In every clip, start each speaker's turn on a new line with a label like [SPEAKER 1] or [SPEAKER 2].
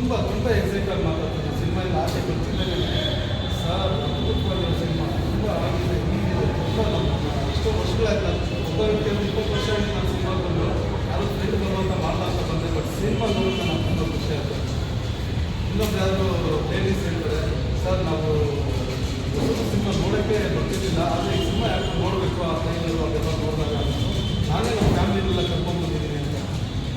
[SPEAKER 1] ತುಂಬ ತುಂಬ ಎಕ್ಸೈಟೆಡ್ ಆಗಿ ಮಾತಾಡ್ತೀನಿ ಸಿನಿಮಾ ಇಂದ ಆಸೆ ಬರ್ತಿದ್ದೇನೆ ಸರ್ ಅದ್ಭುತವಾಗಿರೋ ಸಿನಿಮಾ. ತುಂಬ ಆಗಿದೆ, ಹೀಗಿದೆ, ತುಂಬ ಎಷ್ಟೋ ವರ್ಷಗಳಾಯ್ತು. ನಾನು ಒಬ್ಬ ವ್ಯಕ್ತಿ ಒಂದು ಇಪ್ಪತ್ತು ವರ್ಷ ಆಗಿ ನಾನು ಸಿನಿಮಾ ಬಂದು. ಯಾರು ಫ್ರೆಂಡ್ ಬರುವಂತ ಮಾಡಲ್ಲ ಅಂತ ಬಂದೆ ಬಟ್ ಸಿನಿಮಾ ನೋಡೋಕೆ ನಾನು ತುಂಬ ಖುಷಿ ಆಯ್ತು. ಇನ್ನೊಂದು ಯಾರು ಲೇಡೀಸ್ ಹೇಳ್ತಾರೆ, ಸರ್, ನಾವು, ಸಿನಿಮಾ ನೋಡೋಕ್ಕೆ ಬರ್ತಿದ್ದಿಲ್ಲ, ಆದರೆ ಈ ಸಿನಿಮಾ ಯಾಕೆ ನೋಡಬೇಕು ಆ ಟೈಮಲ್ಲಿ ಅದೆಲ್ಲ ನೋಡಿದಾಗ ನಾನೇ ನಮ್ಮ ಫ್ಯಾಮಿಲಿನೆಲ್ಲ ಕರ್ಕೊಂಡು ಬಂದಿದ್ದೀನಿ ಅಂತ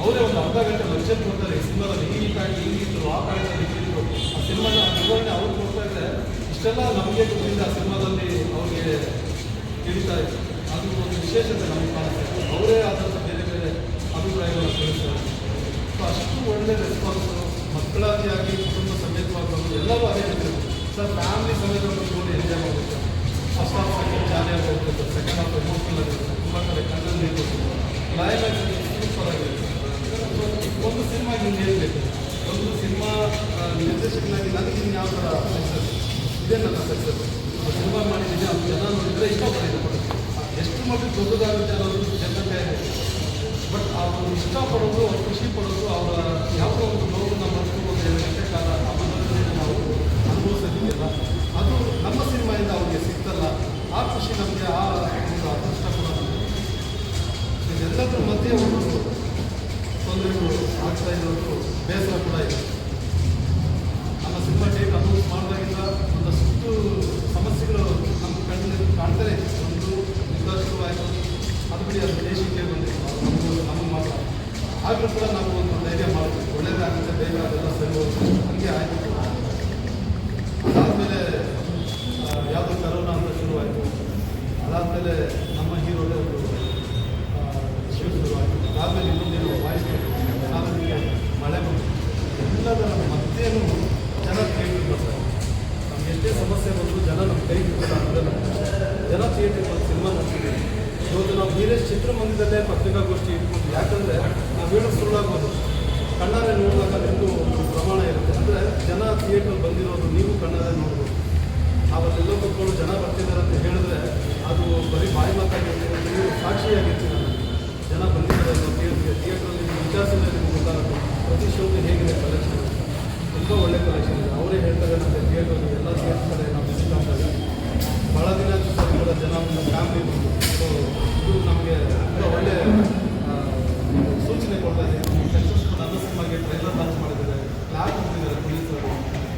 [SPEAKER 1] ಅವರೇ ಒಂದು ಅರ್ಧ ಗಂಟೆ ಲೆಕ್ಚರ್ ಕೊಡ್ತಾರೆ ಈ ಸಿನಿಮಾದಲ್ಲಿ ಈ ಪ್ಯಾಂಟ್ ಹಿಂಗಿತ್ತು ಆ ಪ್ಯಾಂಟ್ ಹಿಂಗಿತ್ತು ಆ ಸಿನಿಮಾನ ವಿವರಣೆ ಅವ್ರು ಕೊಡ್ತಾ ಇದ್ರೆ ಇಷ್ಟೆಲ್ಲ ನಮಗೆ ಗೊತ್ತಿಲ್ಲ ಆ ಸಿನಿಮಾದಲ್ಲಿ ಅವ್ರಿಗೆ ತಿಳಿತಾ ಇತ್ತು ಅದು ಒಂದು ವಿಶೇಷತೆ ನಮಗೆ ಕಾಣುತ್ತೆ. ಅವರೇ ಆದಂಥ ಬೇರೆ ಬೇರೆ ಅಭಿಪ್ರಾಯಗಳನ್ನು ತಿಳಿಸ್ತಾರೆ ಸೊ ಅಷ್ಟು ಒಳ್ಳೆ ರೆಸ್ಪಾನ್ಸು ಮಕ್ಕಳಾದಿಯಾಗಿ ಕುಟುಂಬ ಸಮೇತವಾಗಿ ಬಂದು ಎಲ್ಲರೂ ಅದೇ ಇರ್ತದೆ ಸರ್ ಫ್ಯಾಮಿಲಿ ಸಮೇತ ನೋಡಿ ಎಂಜಾಯ್ ಮಾಡಬೇಕು. ಫಸ್ಟ್ ಹಾಫ್ ಸೆಕೆಂಡ್ ಜಾಲಿಯಾಗಿ ಹೋಗ್ಬೇಕು ಸೆಕೆಂಡ್ ಹಾಫ್ ಎಮೋಷನಲ್ ಆಗಿರುತ್ತೆ ತುಂಬ ಕಡೆ ಕಣ್ಣಲ್ಲಿ ನೀರು ಲೈವ್ ಕ್ಲೈಮ್ಯಾಕ್ಸ್ ಸೂಪರ್ ಆಗಿರುತ್ತೆ ಒಂದು ಸಿನಿಮಾಗೆ ಹಿಂಗೆ ಹೇಳಬೇಕು. ಒಂದು ಸಿನಿಮಾ ನಿರ್ದೇಶಕನಾಗಿ ನನಗೆ ಯಾವ ಥರ ಇದೇ? ಸಿನಿಮಾ ಜನ ಎಷ್ಟು ಮಟ್ಟಿಗೆ ದೊಡ್ಡದಾಗುತ್ತೆ ಅನ್ನೋದು ಜನತೆ ಬಟ್ ಅವರು ಇಷ್ಟಪಡೋದು ಅವ್ರು ಖುಷಿ ಪಡೋದು ಅವರ ಯಾವುದೋ ಒಂದು ಆಗಲೂ ಕೂಡ ನಾವು ಒಂದು ಧೈರ್ಯ ಮಾಡಬೇಕು. ಒಳ್ಳೆಯದಾಗುತ್ತೆ ಬೇಗ ಅದೆಲ್ಲ ಸರಿ ಹೋಗುತ್ತೆ. ಹಂಗೆ ಆಯಿತು. ಅದಾದಮೇಲೆ ಯಾವುದೋ ಕರೋನಾ ಅಂತ ಶುರುವಾಯಿತು. ಅದಾದಮೇಲೆ ನಮ್ಮ ಹೀರೋಗೆ ಒಂದು ಇಶ್ಯೂ ಶುರುವಾಯಿತು. ಅದಾದಮೇಲೆ ಇನ್ನೊಂದೇನು ವಾಯ್ಸ್ ಆದಮೇಲೆ ಮಳೆ ಬಂತು. ಎಲ್ಲದರ ಮತ್ತೇನು ಜನ ಥಿಯೇಟ್ರಿಗೆ ಬರ್ತಾರೆ ನಮ್ಗೆ ಎಷ್ಟೇ ಸಮಸ್ಯೆ ಬಂದರೂ ಜನ ನಮ್ಮ ಕೈ ಬಿಡ್ತಾರೆ ಜನ ಥಿಯೇಟ್ರಿಗೆ ಬಂದು ಸಿನಿಮಾ ನೋಡ್ತಿದ್ದೀವಿ ಇವತ್ತು ನಾವು ಬೇರೆ ಚಿತ್ರಮಂದಿರದಲ್ಲೇ ಪತ್ರಿಕಾಗೋಷ್ಠಿ ಇಟ್ಕೊಂಡು ಯಾಕಂದರೆ ನಾವು ಹೇಳೋ ಸುಳ್ಳಾಗ್ಬೋದು ಕಣ್ಣಾರೆ ನೋಡಿದಾಗ ನಿಮ್ಮದು ಒಂದು ಪ್ರಮಾಣ ಇರುತ್ತೆ. ಅಂದರೆ ಜನ ಥಿಯೇಟರ್ ಬಂದಿರೋದು, ನೀವು ಕಣ್ಣಾರೆ ನೋಡ್ಬೋದು ನಾವಲ್ಲೆಲ್ಲೋ ಕೂತ್ಕೊಂಡು ಜನ ಬರ್ತಿದ್ದಾರೆ ಅಂತ ಹೇಳಿದ್ರೆ ಅದು ಬರೀ ಬಾಯಿ ಮಾತಾಗಿರ್ತೀವಿ ನೀವು ಸಾಕ್ಷಿಯಾಗಿರ್ತೀರ. ಜನ ಬಂದಿದ್ದಾರೆ ನಾವು ಥಿಯೇಟ್ರಿಗೆ ಥಿಯೇಟ್ರಲ್ಲಿ ವಿಚಾರಿಸಿದ್ರೆ ನಿಮ್ಗೆ ಗೊತ್ತಾಗುತ್ತೆ. ಪ್ರತಿ ಶೋಗೆ ಹೇಗಿದೆ ಕಲೆಕ್ಷನ್ ತುಂಬ ಒಳ್ಳೆ ಕಲೆಕ್ಷನ್ ಇದೆ. ಅವರೇ ಹೇಳ್ತಾರೆ ನಮ್ಮ ಥಿಯೇಟ್ರಲ್ಲಿ ಎಲ್ಲ ಥಿಯೇಟರ್ ಕಡೆ ನಾವು ವಿಸಿಟ್ ಆಗ್ತಾರೆ ಭಾಳ ದಿನ ಆಯ್ತು ಸರ್ ಈ ಥರ ಜನ ನಮ್ಮ ಫ್ಯಾಮಿಲಿ ಬಂದು ಸೊ ಇದು ನಮಗೆ ತುಂಬ ಒಳ್ಳೆ ಆ, ಸೂಚನೆ ಕೊಡ್ತಾ ಇದೆ ಸಕ್ಸಸ್ ನನ್ನ ಸಿನಿಮಾಗೆ ಟ್ರೈಲರ್ ಲಾಂಚ್ ಮಾಡಿದ್ದಾರೆ ಕ್ಲಾಪ್ ಕೊಟ್ಟಿದ್ದಾರೆ ಪೊಲೀಸರು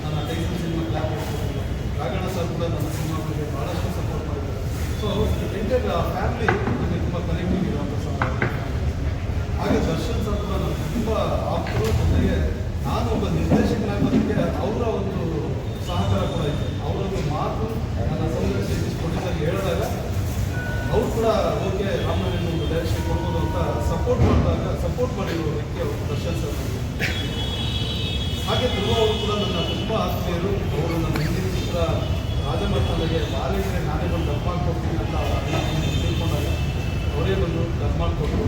[SPEAKER 1] ನನ್ನ ಟೈಸನ್ ಸಿನಿಮಾ ಕ್ಲಾಪ್ ಕೊಡ್ತಿದ್ದಾರೆ ರಾಘಣ್ಣ ಸರ್ ಕೂಡ ನನ್ನ ಸಿನಿಮಾ ಬಗ್ಗೆ ಭಾಳಷ್ಟು ಸಪೋರ್ಟ್ ಮಾಡಿದ್ದಾರೆ ಸೊ ಎಂಟರ್ ಫ್ಯಾಮಿಲಿ ನನಗೆ ತುಂಬ ಕನೆಕ್ಟಿವ್ ಇರುವಂಥ ಸಮಯ ಹಾಗೆ ದರ್ಶನ್ ಸರ್ ಕೂಡ ನನಗೆ ತುಂಬ ಆಪ್ತರು ಜೊತೆಗೆ ನಾನು ಒಬ್ಬ ನಿರ್ದೇಶಕನಾಗೋದಕ್ಕೆ ಅವರ ಒಂದು ಸಹಕಾರ ಕೂಡ ಇತ್ತು. ಅವರೊಂದು ಮಾತು ನನ್ನ ಸೌಂದರ್ಯ ಪ್ರೊಡ್ಯೂಸರ್ ಹೇಳಿದಾಗ ಅವ್ರು ಕೂಡ, ಓಕೆ ರಾಮನವರಿಗೆ ಒಂದು ಡೈರೆಕ್ಷನ್ ಕೊಡ್ಬೋದು ಅಂತ ಸಪೋರ್ಟ್ ಮಾಡಿದಾಗ ಸಪೋರ್ಟ್ ಮಾಡಿರೋ ವ್ಯಕ್ತಿ ಅವರು ದರ್ಶನ್ ಹಾಗೆ ಧ್ರುವ ಅವರು ಕೂಡ ನನ್ನ ತುಂಬ ಆತ್ಮೀಯರು, ಅವರು ನನ್ನ ಹಿಂದಿನ ಚಿತ್ರ ರಾಜಮರ್ತಾಲೆಗೆ ಬಾಲಿಗೆ ನಾನೇ ಬಂದು ಡಬ್ ಕೊಡ್ತೀನಿ ಅಂತ ತಿಳ್ಕೊಂಡಾಗ ಅವರೇ ಬಂದು ಡಬ್ ಮಾಡಿಕೊಟ್ರು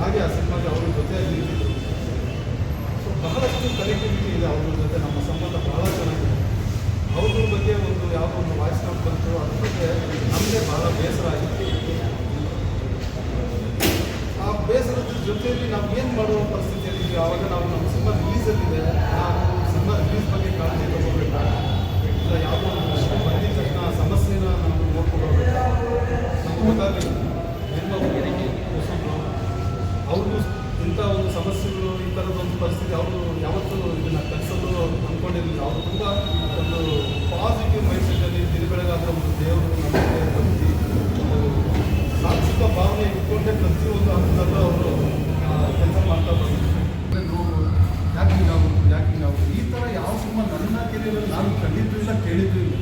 [SPEAKER 1] ಹಾಗೆ ಆ ಸಿನಿಮಾಗೆ ಅವ್ರ ಜೊತೆಯಾಗಿ ನಿಂತಿದ್ರು ಸೊ ಬಹಳಷ್ಟು ಕನೆಕ್ಟಿವಿಟಿ ಇದೆ ಅವ್ರ ಜೊತೆ, ನಮ್ಮ ಸಂಬಂಧ ಬಹಳ ಚೆನ್ನಾಗಿದೆ. ಅವ್ರ ಬಗ್ಗೆ ಒಂದು ಯಾವುದೋ ಒಂದು ವಾಯ್ಸ್ ನೋಟ್ ಬಂತು ಅದ್ರ ಬಗ್ಗೆ ನಮಗೆ ಬಹಳ ಬೇಸರ ಆಗಿತ್ತು ಆ ಬೇಸರದ ಜೊತೆಯಲ್ಲಿ ನಾವು ಏನು ಮಾಡುವ ಪರಿಸ್ಥಿತಿಯಲ್ಲಿ ಆವಾಗ ನಾವು ನಮ್ಮ ಸಿನಿಮಾ ರಿಲೀಸಲ್ಲಿದೆ ನಾವು ಸಿನಿಮಾ ರಿಲೀಸ್ ಬಗ್ಗೆ ಕಾಳಜಿ ತಗೋಬೇಕಾ? ಇಲ್ಲ ಯಾವುದೋ ಒಂದು ನಾನು ಕಂಡಿದ್ದು ಇಲ್ಲ ಕೇಳಿದ್ದು ಇಲ್ಲ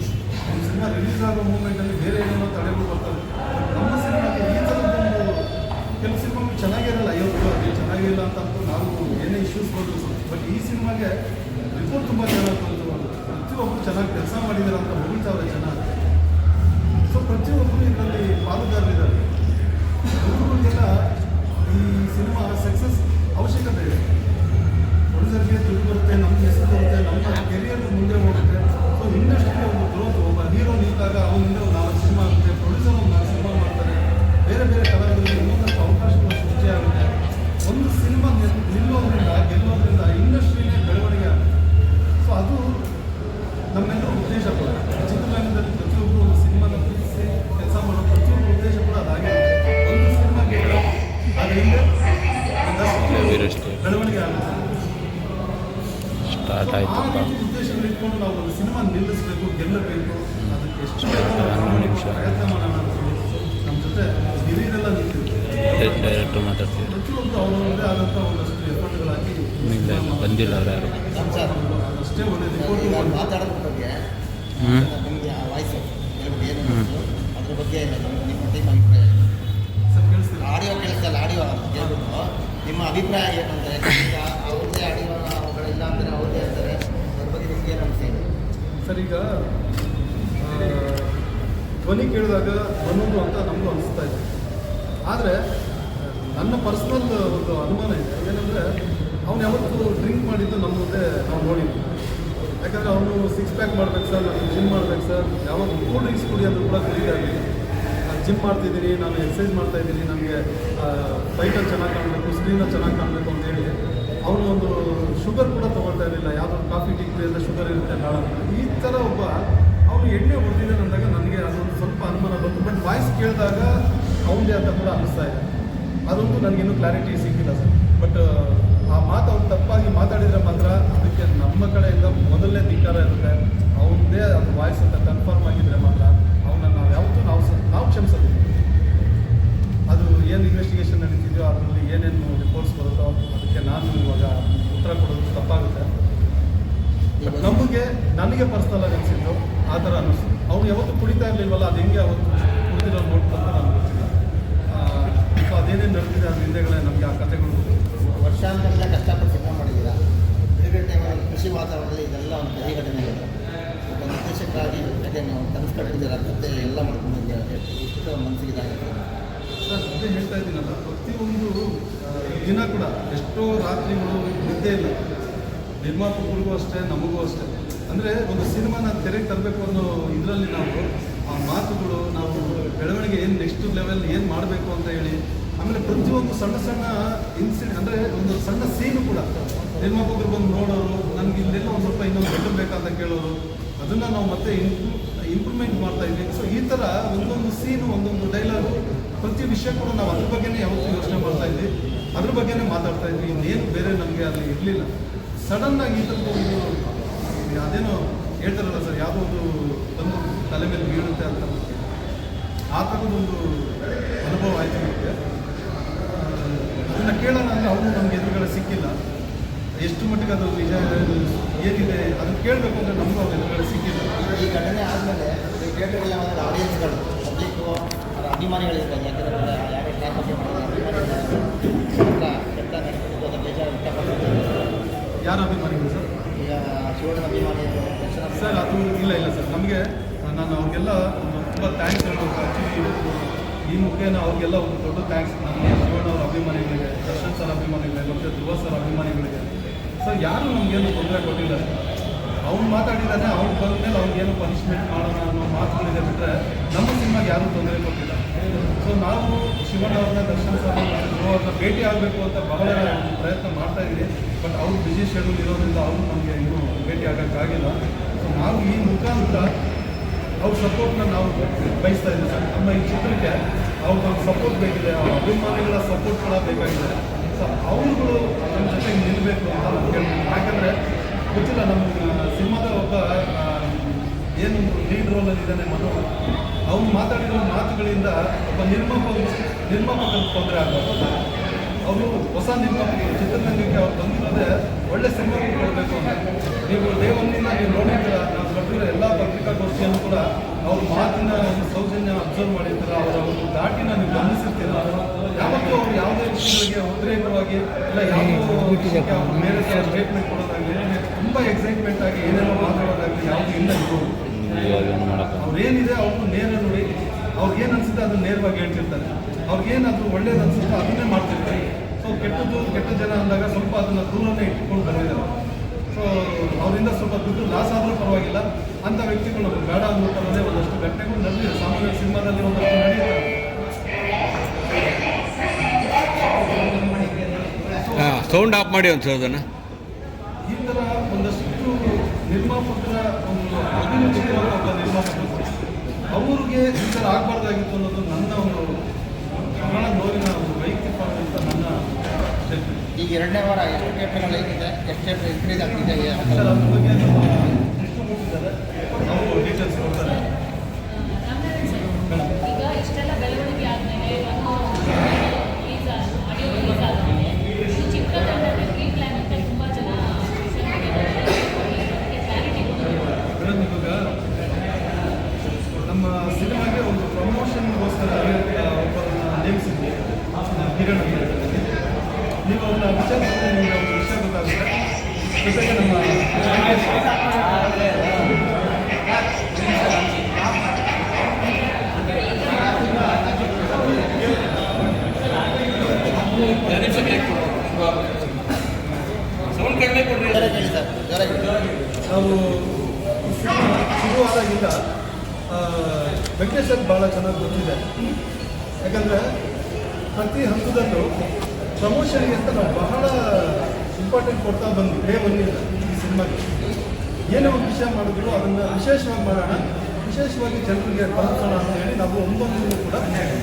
[SPEAKER 1] ಒಂದು ಸಿನಿಮಾ ರಿಲೀಸ್ ಆಗೋ ಮೂಮೆಂಟಲ್ಲಿ ಬೇರೆ ಏನೇನೋ ತಡೆಗಳು ಬರ್ತದೆ ನಮ್ಮ ಸಿನಿಮಾಗೆ ಈ ಥರದ್ದೊಂದು ಕೆಲವು ಸಿನಿಮಾಗಳು ಚೆನ್ನಾಗಿರಲ್ಲ. ಐವತ್ತು ಅದು ಚೆನ್ನಾಗಿಲ್ಲ ಅಂತ ನಾವು ಏನೇ ಇಶ್ಯೂಸ್ ಬಂದರು ಬಟ್ ಈ ಸಿನಿಮಾಗೆ ರಿಪೋರ್ಟ್ ತುಂಬ ಚೆನ್ನಾಗಿ ಬಂತು ಪ್ರತಿಯೊಬ್ಬರು ಚೆನ್ನಾಗಿ ಕೆಲಸ ಮಾಡಿದ್ದಾರೆ ಅಂತ ಹೊಗಳ್ತಾವ್ರೆ ಜನ. ಸೊ ಪ್ರತಿಯೊಬ್ಬರು ಇದರಲ್ಲಿ ಪಾಲುದಾರರಿದ್ದಾರೆ. ಈ ಸಿನಿಮಾ ಸಕ್ಸಸ್ ಬೆಳವಣಿಗೆ ಆಗುತ್ತೆ.
[SPEAKER 2] ಸ್ಟಾರ್ಟ್
[SPEAKER 1] ಆಯಿತು
[SPEAKER 2] ಆಯ್ತಪ್ಪ
[SPEAKER 1] ಉದ್ದೇಶಗಳು ಇಟ್ಕೊಂಡು ನಾವು ಒಂದು ಸಿನಿಮಾ ನಿಲ್ಲಿಸಬೇಕು ಗೆಲ್ಲಬೇಕು ಅದಕ್ಕೆ ಎಷ್ಟು
[SPEAKER 2] ನಿಮಿಷ.
[SPEAKER 1] ಪ್ರಯತ್ನ ಮಾಡೋಣ ನಮ್ಮ ಜೊತೆ ಹಿರಿಯರೆಲ್ಲ ನಿಂತಿದ್ರು.
[SPEAKER 2] ಡೈರೆಕ್ಟರ್ ಮಾತಾಡ್ತೀವಿ
[SPEAKER 1] ಪ್ರತಿಯೊಂದು ಅವರದೇ ಆದಂಥ ಒಂದಷ್ಟು ಎಫರ್ಟ್ಗಳಾಗಿ
[SPEAKER 2] ಇಲ್ಲ ಬಂದಿಲ್ಲ ಅವ್ರು ಯಾರು
[SPEAKER 1] ಅಷ್ಟೇ ಒಳ್ಳೆ ರಿಪೋರ್ಟ್
[SPEAKER 3] ಮಾತಾಡೋದ್ರ ಬಗ್ಗೆ.
[SPEAKER 2] ಹ್ಞೂ
[SPEAKER 3] ಅಭಿಪ್ರಾಯ ಏನಂತ ಯಾಕಂದ್ರೆ ಅವ್ರದ್ದೇ ಆಡಿಯೋ ಇಲ್ಲ ಅಂದರೆ ಅವ್ರದ್ದೇ ಅಂತಾರೆ. ಅದ್ರ ಬಗ್ಗೆ ನಿಮ್ಗೆ ಏನು ಅನಿಸ್ತಿದೆ
[SPEAKER 1] ಸರ್, ಈಗ ಧ್ವನಿ ಕೇಳಿದಾಗ ಬಂದು ಅಂತ ನಮಗೂ ಅನಿಸ್ತಾ ಇದೆ. ಆದರೆ, ನನ್ನ ಪರ್ಸ್ನಲ್ ಒಂದು ಅನುಮಾನ ಇದೆ. ಏನಂದರೆ, ಅವನು ಯಾವತ್ತೂ ಡ್ರಿಂಕ್ ಮಾಡಿದ್ದು ನಮ್ಮ ಮುಂದೆ ನಾವು ನೋಡಿದ್ವಿ ಯಾಕಂದರೆ ಅವನು ಸಿಕ್ಸ್ ಪ್ಯಾಕ್ ಮಾಡ್ಬೇಕು ಸರ್ ನಾನು ಜಿಮ್ ಮಾಡ್ಬೇಕು ಸರ್. ಯಾವಾಗ ಕೂಲ್ ಡ್ರಿಂಕ್ಸ್ ಕುಡಿಯೋದು ಕೂಡ ಕುಡಿದಾಗಲಿ ಜಿಮ್ ಮಾಡ್ತಿದ್ದೀನಿ, ನಾನು ಎಕ್ಸಸೈಸ್ ಮಾಡ್ತಾ ಇದ್ದೀನಿ, ನನಗೆ ಫೈಟಲ್ಲಿ ಚೆನ್ನಾಗಿ ಕಾಣಬೇಕು ಸ್ಕ್ರೀನಲ್ಲಿ ಚೆನ್ನಾಗಿ ಕಾಣಬೇಕು ಅಂತ ಹೇಳಿ ಅವನು ಒಂದು ಶುಗರ್ ಕೂಡ ತೊಗೊಳ್ತಾ ಇರಲಿಲ್ಲ. ಯಾವುದೋ ಕಾಫಿ ಟೀ ಕುಡಿಯೋದ್ರೆ ಶುಗರ್ ಇರುತ್ತೆ ಭಾಳ ಈ ಥರ ಒಬ್ಬ, ಅವನು ಎಣ್ಣೆ ಹೊಡೆದಿದ್ದಾನೆ ಅಂದಾಗ ನನಗೆ ಅದೊಂದು ಸ್ವಲ್ಪ ಅನುಮಾನ ಬಂತು. ಬಟ್ ವಾಯ್ಸ್ ಕೇಳಿದಾಗ ಅವನದೇ ಅಂತ ಕೂಡ ಅನ್ನಿಸ್ತಾ ಇದೆ. ಅದೊಂದು ನನಗಿನ್ನೂ ಕ್ಲಾರಿಟಿ ಸಿಕ್ಕಿಲ್ಲ ಸರ್. ಬಟ್ ಆ ಮಾತು ಅವ್ನು ತಪ್ಪಾಗಿ ಮಾತಾಡಿದರೆ ಮಾತ್ರ ಅದಕ್ಕೆ ನಮ್ಮ ಕಡೆಯಿಂದ ಮೊದಲನೇ ಧಿಕ್ಕಾರ ಇರುತ್ತೆ. ಅವನದೇ ಅದು ವಾಯ್ಸ್ ಅಂತ ಕನ್ಫರ್ಮ್ ಆಗಿದ್ದರೆ ಮಾತ್ರ. ಏನು ಇನ್ವೆಸ್ಟಿಗೇಷನ್ ನಡೀತಿದೆಯೋ ಅದರಲ್ಲಿ ಏನೇನು ರಿಪೋರ್ಟ್ಸ್ ಬರುತ್ತೋ ಅದಕ್ಕೆ ನಾನು ಇವಾಗ ಉತ್ತರ ಕೊಡೋದು ತಪ್ಪಾಗುತ್ತೆ. ನಮಗೆ ನನಗೆ ಪರ್ಸ್ನಲ್ ಆಗಿ ಅನಿಸಿದ್ದು ಆ ಥರ ಅನ್ನಿಸ್ತು. ಅವ್ರು ಯಾವತ್ತೂ ಕುಡಿತಾ ಇರಲಿಲ್ವಲ್ಲ ಅದು ಹೆಂಗೆ ಅವತ್ತು ಕುಡಿದಿರೋ ನೋಡ್ತು ಅಂತ ನನಗೆ ಗೊತ್ತಿಲ್ಲ ಸೊ ಅದೇನೇನು ನಡೆದಿದೆ ಅದ್ರ ಹಿಂದೆಗಳೇ ನಮಗೆ ಆ ಕಥೆಗಳು
[SPEAKER 3] ವರ್ಷಾಂತರ ಕಷ್ಟಪಟ್ಟು ಸಿನಿಮಾ ಮಾಡಿದ್ದೀರಾ? ಬಿಡುಗಡೆ ಟೈಮಲ್ಲಿ ಕೃಷಿ ವಾತಾವರಣದಲ್ಲಿ ಇದೆಲ್ಲ ಒಂದು ಕಹಿ ಘಟನೆಗಳು ಒಬ್ಬ ನಿರ್ದೇಶಕರಾಗಿ ನಾವು ಕನಸು ಕಟ್ಟಿದ್ದೀರಾ ಕಥೆ ಎಲ್ಲ ಮಾಡ್ಕೊಂಡು ಎಷ್ಟು ಮನಸ್ಸಿಗೆ ಇದಾಗುತ್ತೆ
[SPEAKER 1] ಹೇಳ್ತಾ ಇದ್ದೀನಲ್ಲ, ಪ್ರತಿಯೊಂದು ದಿನ ಕೂಡ ಎಷ್ಟೋ ರಾತ್ರಿಗಳು ನಿದ್ದೆ ಇಲ್ಲ. ನಿರ್ಮಾಪಕರಿಗೂ ಅಷ್ಟೇ, ನಮಗೂ ಅಷ್ಟೇ. ಅಂದರೆ ಒಂದು ಸಿನಿಮಾನ ತೆರೆಗೆ ತರಬೇಕು ಅನ್ನೋ ಇದರಲ್ಲಿ ನಾವು ಆ ಮಾತುಗಳು, ನಾವು ಬೆಳವಣಿಗೆ ಏನು ನೆಕ್ಸ್ಟ್ ಲೆವೆಲ್ ಏನು ಮಾಡಬೇಕು ಅಂತ ಹೇಳಿ, ಆಮೇಲೆ ಪ್ರತಿಯೊಂದು ಸಣ್ಣ ಸಣ್ಣ ಇನ್ಸಿಡೆಂಟ್ ಅಂದರೆ ಒಂದು ಸಣ್ಣ ಸೀನು ಕೂಡ ನಿರ್ಮಾಪಕರು ಬಂದು ನೋಡೋರು, ನನಗೆ ಇಲ್ಲೆಲ್ಲ ಒಂದು ಸ್ವಲ್ಪ ಇನ್ನೊಂದು ಬೆಟರ್ ಬೇಕಂತ ಕೇಳೋರು, ಅದನ್ನು ನಾವು ಮತ್ತೆ ಇಂಪ್ರೂವ್ಮೆಂಟ್ ಮಾಡ್ತಾ ಇದ್ವಿ ಸೊ ಈ ಥರ ಒಂದೊಂದು ಸೀನು ಒಂದೊಂದು ಡೈಲಾಗು ಪ್ರತಿ ವಿಷಯ ಕೂಡ ನಾವು ಅದ್ರ ಬಗ್ಗೆನೇ ಯಾವತ್ತೂ ಯೋಚನೆ ಮಾಡ್ತಾ ಇದ್ವಿ. ಅದ್ರ ಬಗ್ಗೆನೇ ಮಾತಾಡ್ತಾ ಇದ್ವಿ. ಇನ್ನೇನು ಬೇರೆ ನಮಗೆ ಅಲ್ಲಿ ಇರಲಿಲ್ಲ. ಸಡನ್ನಾಗಿ ಈ ಒಂದು ಅದೇನೋ ಹೇಳ್ತಾರಲ್ಲ ಸರ್, ಯಾವುದೋ ಒಂದು ಬಂದು ತಲೆ ಮೇಲೆ ಬೀಳುತ್ತೆ ಅಂತ. ಆ ಥರದೊಂದು ಅನುಭವ ಆಯಿತು ನಮಗೆ. ಅದನ್ನು ಕೇಳೋಣ ಅಂದರೆ ಅವರು ನಮಗೆ ಎದುರುಗಡೆ ಸಿಕ್ಕಿಲ್ಲ. ಎಷ್ಟು ಮಟ್ಟಿಗೆ ಅದು ನಿಜ, ಏನಿದೆ ಅದನ್ನು ಕೇಳಬೇಕು ಅಂದರೆ ನಮಗೂ ಅವ್ರ ಎದುರುಗಡೆ ಸಿಕ್ಕಿಲ್ಲ.
[SPEAKER 3] ಈ ಘಟನೆ ಆದಮೇಲೆ ಆಡಿಯನ್ಸ್ಗಳು ಪಬ್ಲಿಕ್ಕು ಅವರ ಅಭಿಮಾನಿಗಳಿರ್ಬೋದು ಯಾಕಂದರೆ ಯಾರೇ ಅದರ ಬೇಜಾರು ವ್ಯಕ್ತಪಡಿಸಿದ್ದಾರೆ
[SPEAKER 1] ಯಾರ ಅಭಿಮಾನಿಗಳು ಸರ್
[SPEAKER 3] ಈಗ ಅಭಿಮಾನಿ ದರ್ಶನ
[SPEAKER 1] ಸರ್ ಅದು ಇಲ್ಲ ಇಲ್ಲ ಸರ್ ನಮಗೆ ನಾನು ಅವ್ರಿಗೆಲ್ಲ ತುಂಬ ಥ್ಯಾಂಕ್ಸ್ ಹೇಳ್ಬೇಕು ಆ್ಯಕ್ಚುಲಿ ಈ ಮುಖೇನ ಅವ್ರಿಗೆಲ್ಲ ಒಂದು ದೊಡ್ಡ ಥ್ಯಾಂಕ್ಸ್ ನಮ್ಮ ಶಿವಣ್ಣ ಅವರ ಅಭಿಮಾನಿಗಳಿಗೆ ದರ್ಶನ್ ಸರ್ ಅಭಿಮಾನಿಗಳಿಗೆ ಮತ್ತು ಧ್ರುವ ಸರ್ ಅಭಿಮಾನಿಗಳಿಗೆ ಸರ್ ಯಾರು ನಮಗೇನು ತೊಂದರೆ ಕೊಟ್ಟಿಲ್ಲ ಅವ್ನು ಮಾತಾಡಿದ್ದಾನೆ ಅವ್ನು ಬಂದ ಮೇಲೆ ಅವ್ನಿಗೇನು ಪನಿಷ್ಮೆಂಟ್ ಮಾಡೋಣ ಅನ್ನೋ ಮಾತುಗಳಿದೆ ಬಿಟ್ಟರೆ ನಮ್ಮ ಸಿನಿಮಾಗೆ ಯಾರೂ ತೊಂದರೆ ಕೊಟ್ಟಿಲ್ಲ ಸೊ ನಾವು ಶಿವಣ್ಣ ಅವ್ರನ್ನ ದರ್ಶನ್ ಅವ್ರನ್ನ ಭೇಟಿ ಆಗಬೇಕು ಅಂತ ಬಹಳ ಪ್ರಯತ್ನ ಮಾಡ್ತಾ ಇದ್ದೀವಿ. ಬಟ್ ಅವ್ರು ಬಿಜಿ ಶೆಡ್ಯೂಲ್ ಇರೋದ್ರಿಂದ ಅವರು ನಮಗೆ ಇನ್ನೂ ಭೇಟಿ ಆಗೋಕ್ಕಾಗಿಲ್ಲ. ಸೊ ನಾವು ಈ ಮುಖಾಂತರ ಅವ್ರ ಸಪೋರ್ಟ್ನ ನಾವು ಬಯಸ್ತಾ ಇದ್ದೀವಿ ಸರ್. ನಮ್ಮ ಈ ಚಿತ್ರಕ್ಕೆ ಅವ್ರ ಸಪೋರ್ಟ್ ಬೇಕಿದೆ, ಅವ್ರ ಅಭಿಮಾನಿಗಳ ಸಪೋರ್ಟ್ ಕೂಡ ಬೇಕಾಗಿದೆ. ಸೊ ಅವ್ರುಗಳು ನಮ್ಮ ಜೊತೆಗೆ ನಿಲ್ಲಬೇಕು ಅಂತ ಕೇಳ್ತೀನಿ ಯಾಕಂದರೆ ಗೊತ್ತಿಲ್ಲ ನಮ್ಮ ಸಿನಿಮಾದ ಒಬ್ಬ ಏನು ಲೀಡ್ ರೋಲಲ್ಲಿ ಇದ್ದಾನೆ ಮನು, ಅವ್ನು ಮಾತಾಡಿರೋ ಮಾತುಗಳಿಂದ ಒಬ್ಬ ನಿರ್ಮಾಪಕ ನಿರ್ಮಾಪಕರಿಗೆ ತೊಂದರೆ ಆಗಬಾರ್ದು. ಅವರು ಹೊಸ ನಿರ್ಮಾಪಕರು ಚಿತ್ರರಂಗಕ್ಕೆ ಅವ್ರು ಬಂದಿರೋದೇ ಒಳ್ಳೆ ಸಿನಿಮಾ ಕೊಡಬೇಕು ಅಂತ. ನೀವು ಡೇ ಒನ್ನಿಂದ ನೀವು ನೋಡಿದ್ದೀರ, ನಾವು ಬರ್ತಿರೋ ಎಲ್ಲ ಪತ್ರಿಕಾಗೋಷ್ಠಿಯನ್ನು ಕೂಡ ಅವ್ರ ಮಾತಿನ ಒಂದು ಸೌಜನ್ಯ ಅಬ್ಸರ್ವ್ ಮಾಡಿರ್ತೀರ, ಅವರ ಒಂದು ದಾಟಿನ ನೀವು ಗಮನಿಸಿರ್ತೀರ. ಯಾವತ್ತೂ ಅವ್ರು ಯಾವುದೇ ವಿಷಯಗಳಿಗೆ ಉದ್ರೇಕವಾಗಿ ಇಲ್ಲ ಯಾವುದೋ ಮೇಲೆ ಸ್ಟೇಟ್ಮೆಂಟ್ ಕೊಡೋದಾಗಲಿ ತುಂಬ ಎಕ್ಸೈಟ್ಮೆಂಟ್ ಆಗಿ ಏನೇನೋ ಮಾತಾಡೋದಾಗಲಿ, ಯಾವುದೂ ಇಲ್ಲ ಇರ್ಬೋದು ಅವ್ರೇನಿದೆ ಅವ್ರನ್ನ ನೇರ ನೋಡಿ ಅವ್ರಿಗೆ ಏನು ಅನ್ಸುತ್ತೆ ಅದನ್ನ ನೇರವಾಗಿ ಹೇಳ್ತಿರ್ತಾರೆ. ಅವ್ರಿಗೇನಾದ್ರು ಒಳ್ಳೇದು ಅನಿಸುತ್ತೋ ಅದನ್ನೇ ಮಾಡ್ತಿರ್ತಾರೆ. ಸೊ ಕೆಟ್ಟದ್ದು, ಕೆಟ್ಟ ಜನ ಅಂದಾಗ ಸ್ವಲ್ಪ ಅದನ್ನು ದೂರನೇ ಇಟ್ಕೊಂಡು ಬಂದಿದ್ದಾರೆ. ಸೊ ಅವರಿಂದ ಸ್ವಲ್ಪ ದುಡ್ಡು ಲಾಸ್ ಆದರೂ ಪರವಾಗಿಲ್ಲ. ಅಂಥ ವ್ಯಕ್ತಿಗಳು ಬೇಡ ಅನ್ನೋದೇ ಒಂದಷ್ಟು ಘಟನೆಗಳು ನಡೆದಿದೆ. ಸಾಮಾನ್ಯ ಸಿನಿಮಾದಲ್ಲಿ ಒಂದಷ್ಟು ನಡೆಯುತ್ತೆ.
[SPEAKER 4] ಸೌಂಡ್ ಆಫ್ ಮಾಡಿ ಅಂತ ಅದನ್ನು.
[SPEAKER 1] ನಿರ್ಮಾಪಕರ ಒಂದು ಅಭಿರುಚಿಗಳ ಒಬ್ಬ ನಿರ್ಮಾಪಕರು ಅವ್ರಿಗೆ ಈ ಥರ ಆಗಬಾರ್ದಾಗಿತ್ತು ಅನ್ನೋದು ನನ್ನ ಒಂದು ಬಹಳ ನೋವಿನ ಒಂದು ವೈಯಕ್ತಿಕ ಅಂತ ನನ್ನ
[SPEAKER 3] ಈಗ ಎರಡನೇ ವಾರ ಎಷ್ಟು ಥಿಯೇಟ್ರ್ಗಳು ಹೇಗಿದೆ ಎಷ್ಟು ಥಿಯೇಟ್ರ್ ಇನ್ಕ್ರೀಸ್ ಆಗ್ತಿದೆ?
[SPEAKER 1] ಸರ್ ಅದ್ರ ಬಗ್ಗೆ ನಮ್ಮ ಡಿಸ್ಟ್ರಿಬ್ಯೂಟ್ ಇದ್ದಾರೆ. ನಾವು ಡೀಟೇಲ್ಸ್ ಕೊಡ್ತಾರೆ. ಇಂಪಾರ್ಟೆಂಟ್ ಕೊಡ್ತಾ ಬಂದ್ವಿ. ಡೇ ಒನ್ನಿಂದ ಈ ಸಿನಿಮಾಗೆ. ಏನೇ ಒಂದು ವಿಷಯ ಮಾಡಿದ್ರು ಅದನ್ನು ವಿಶೇಷವಾಗಿ ಮಾಡೋಣ. ವಿಶೇಷವಾಗಿ ಜನರಿಗೆ ತಲುಪೋಣ ಅಂತ ಹೇಳಿ ನಾವು ಒಂದೊಂದು ಕೂಡ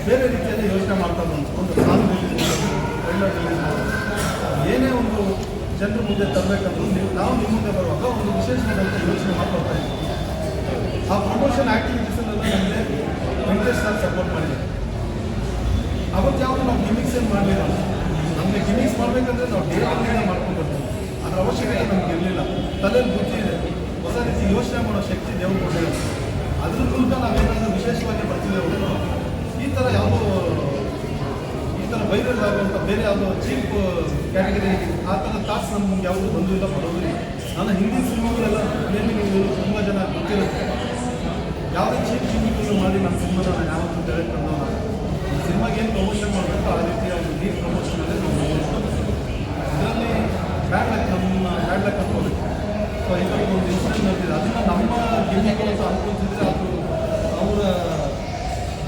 [SPEAKER 1] ಬೇರೆ ರೀತಿಯಲ್ಲಿ ಯೋಚನೆ ಮಾಡ್ತಾ ಬಂದ್ವಿ. ಒಂದು ಸಾಂಗ್ ಏನೇ ಒಂದು ಜನರ ಮುಂದೆ ತರಬೇಕಂದ್ರೂ ನೀವು ನಾವು ನಿಮ್ಮ ಮುಂದೆ ಬರುವಾಗ ಒಂದು ವಿಶೇಷವಾದಂಥ ಯೋಚನೆ ಮಾಡ್ಕೊಳ್ತಾ ಇದ್ದೀವಿ. ಆ ಪ್ರಮೋಷನ್ ಆ್ಯಕ್ಟಿವಿಟೀಸನ್ನೆಲ್ಲ ನಮಗೆ ವೆಂಕಟೇಶ್ ಸರ್ ಸಪೋರ್ಟ್ ಮಾಡಿದೆ ಅವತ್ತು ಯಾವುದು ನಾವು ಗಿಮಿಕ್ಸ್ ಏನು ಮಾಡಲಿಲ್ಲ. ನಮಗೆ ಗಿಮಿಕ್ಸ್ ಮಾಡಬೇಕಂದ್ರೆ ನಾವು ಡೇ ಬರ್ತೀವಿ ಅದರ ಅವಶ್ಯಕತೆ ನಮ್ಗೆ ಇರಲಿಲ್ಲ. ತಲೆಯಲ್ಲಿ ಬುದ್ಧಿ ಇದೆ. ಹೊಸ ರೀತಿ ಯೋಚನೆ ಮಾಡೋ ಶಕ್ತಿ ದೇವರು ಕೊಟ್ಟಿದೆ ಅದ್ರ ಮೂಲಕ ನಾವೇನಾದರೂ ವಿಶೇಷವಾಗಿ ಬರ್ತಿದ್ದೇವೆ ಹೊರತು ಈ ಥರ ಯಾವುದೋ, ಈ ಥರ ವೈರಲ್ ಆಗುವಂಥ ಬೇರೆ ಯಾವುದೋ ಚೀಪ್ ಕ್ಯಾಟಗರಿ, ಆ ಥರ ಥಾಟ್ಸ್ ನಮ್ಗೆ ಯಾವುದು ಬಂದಿಲ್ಲ ಬರೋದಿಲ್ಲ. ನನ್ನ ಹಿಂದಿ ಸಿನಿಮಾಗಳೆಲ್ಲ ನೀವು ತುಂಬ ಜನ ಗೊತ್ತಿರುತ್ತೆ ಯಾವುದೇ ಚೀಪ್ ಸಿನಿಮಾಗಳು ಮಾಡಿ ನಮ್ಮ ಸಿನಿಮಾನ ಯಾವತ್ತೂ ಡೈರೆಕ್ಟ್ ಅನ್ನೋಣ ಸಿನಿಮಾಗೆ ಏನು ಪ್ರಮೋಷನ್ ಮಾಡಬೇಕು ಆ ರೀತಿಯಾಗಿ ಡೀಪ್ ಪ್ರಮೋಷನಲ್ಲಿ ನಾವು ಇದರಲ್ಲಿ ಬ್ಯಾಡ್ ಲಕ್ ನಮ್ಮ ಬ್ಯಾಡ್ ಲಕ್ ಅನ್ಕೋಬೇಕು ಸೊ ಇದರಲ್ಲಿ ಒಂದು ಇನ್ಸಿಡೆಂಟ್ ನಡೆದಿದೆ ಅದನ್ನು ನಮ್ಮ ಗಿಮಿಕ್ಗಳು ಅಂತ ಅನ್ಕೊತಿದ್ರೆ ಅದು ಅವರ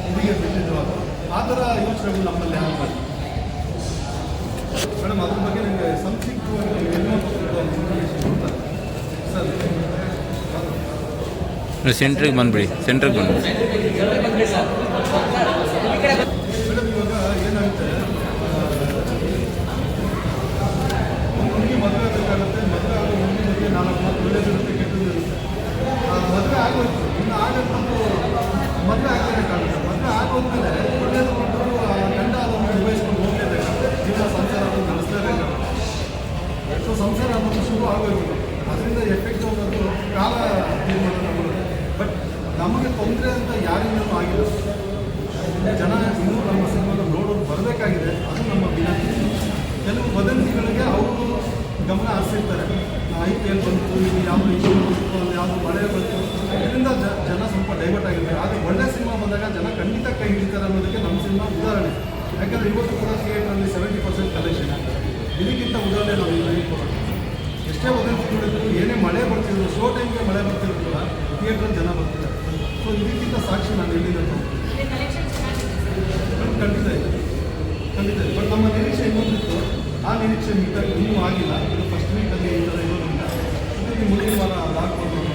[SPEAKER 1] ಇದಕ್ಕೆ ಬಿಟ್ಟಿದ್ದು ಅದು ಆ ಥರ ಯೋಚನೆಗಳು ನಮ್ಮಲ್ಲಿ ಆಗಬೇಕು ಮೇಡಮ್ ಅದ್ರ ಬಗ್ಗೆ ನನಗೆ ಸಂಕ್ಷಿಪ್ತವಾಗಿ ಎಲ್ಲೋ ಇನ್ಫಾರ್ಮೇಷನ್ ಕೊಡ್ತಾರೆ ಸರ್
[SPEAKER 2] ಸೆಂಟ್ರಿಗೆ ಬಂದ್ಬಿಡಿ ಸೆಂಟ್ರಿಗೆ ಬಂದ್ಬಿಡಿ
[SPEAKER 1] ಮೇಡಮ್ ಇವಾಗ ಏನಾಗುತ್ತೆ ಒಂದು ಹುಡುಗಿ ಮದುವೆ ಆಗಬೇಕಾಗುತ್ತೆ ಮದುವೆ ಆಗೋ ಹುಡುಗಿ ಬಗ್ಗೆ ನಾಲ್ಕು ಮಾತು ಒಳ್ಳೇದಿರುತ್ತೆ ಕೆಟ್ಟದಿರುತ್ತೆ ಆ ಮದುವೆ ಇನ್ನು ಆಗಬೇಕು ಮದುವೆ ಆಗಲೇಬೇಕಾಗುತ್ತೆ ಮದುವೆ ಆಗೋದ್ಮೇಲೆ ಒಳ್ಳೇದು ಕೊಟ್ಟರು ಗಂಡ ಅದನ್ನು ಹೋಗಲೇಬೇಕಾಗುತ್ತೆ ಜೀವನ ಸಂಸಾರ ಅದನ್ನು ನಡೆಸಲೇಬೇಕಾಗುತ್ತೆ ಸಂಸಾರ ಅನ್ನೋದು ಶುರು ಆಗೋಯ್ತು ಅದರಿಂದ ಎಫೆಕ್ಟ್ ಅನ್ನೋದು ಕಾಲ ಬಟ್ ನಮಗೆ ತೊಂದರೆ ಅಂತ ಆಗಿಲ್ಲ ಜನ ಇನ್ನೂ ನಮ್ಮ ಸಿನಿಮಾನ ನೋಡೋದು ಬರಬೇಕಾಗಿದೆ ಅದು ನಮ್ಮ ಕೆಲವು ವದಂತಿಗಳಿಗೆ ಅವರು ಗಮನ ಹರಿಸಿರ್ತಾರೆ ಐ ಪಿ ಎಲ್ ಬಂತು ಯಾವುದು ಇಶ್ಯೂ ಬಂತು ಯಾವುದು ಮಳೆ ಬಂತು ಇದರಿಂದ ಜನ ಸ್ವಲ್ಪ ಡೈವರ್ಟ್ ಆಗಿರ್ತಾರೆ ಆದರೆ ಒಳ್ಳೆ ಸಿನಿಮಾ ಬಂದಾಗ ಜನ ಖಂಡಿತ ಕೈ ಹಿಡಿತಾರೆ ಅನ್ನೋದಕ್ಕೆ ನಮ್ಮ ಸಿನಿಮಾ ಉದಾಹರಣೆ ಯಾಕಂದರೆ ಇವತ್ತು ಕೂಡ ಥಿಯೇಟ್ರಲ್ಲಿ ಸೆವೆಂಟಿ ಪರ್ಸೆಂಟ್ ಕಲೆಕ್ಷನ್ ಇದಕ್ಕಿಂತ ಉದಾಹರಣೆ ನಾವು ಇಲ್ಲಿ ಕೊಡೋಣ ಎಷ್ಟೇ ವದಂತಿಗಳಿದ್ರು ಏನೇ ಮಳೆ ಬರ್ತಿದ್ರು ಶೋ ಟೈಮ್ಗೆ ಮಳೆ ಬರ್ತಿದ್ರು ಕೂಡ ಥಿಯೇಟ್ರಲ್ಲಿ ಜನ ಬರ್ತಿದ್ದಾರೆ ಸೊ ಇದಕ್ಕಿಂತ ಸಾಕ್ಷಿ ನಾನು ಬಟ್ ಖಂಡಿತ ಇದೆ ಖಂಡಿತ ಇದೆ ಬಟ್ ನಮ್ಮ ನಿರೀಕ್ಷೆ ಇನ್ನೊಂದಿತ್ತು. ಆ ನಿರೀಕ್ಷೆ ಮೀಟಾಗಿ ಇನ್ನೂ ಆಗಿಲ್ಲ. ಇದು ಫಸ್ಟ್ ವೀಕಲ್ಲಿ ಈ ningún.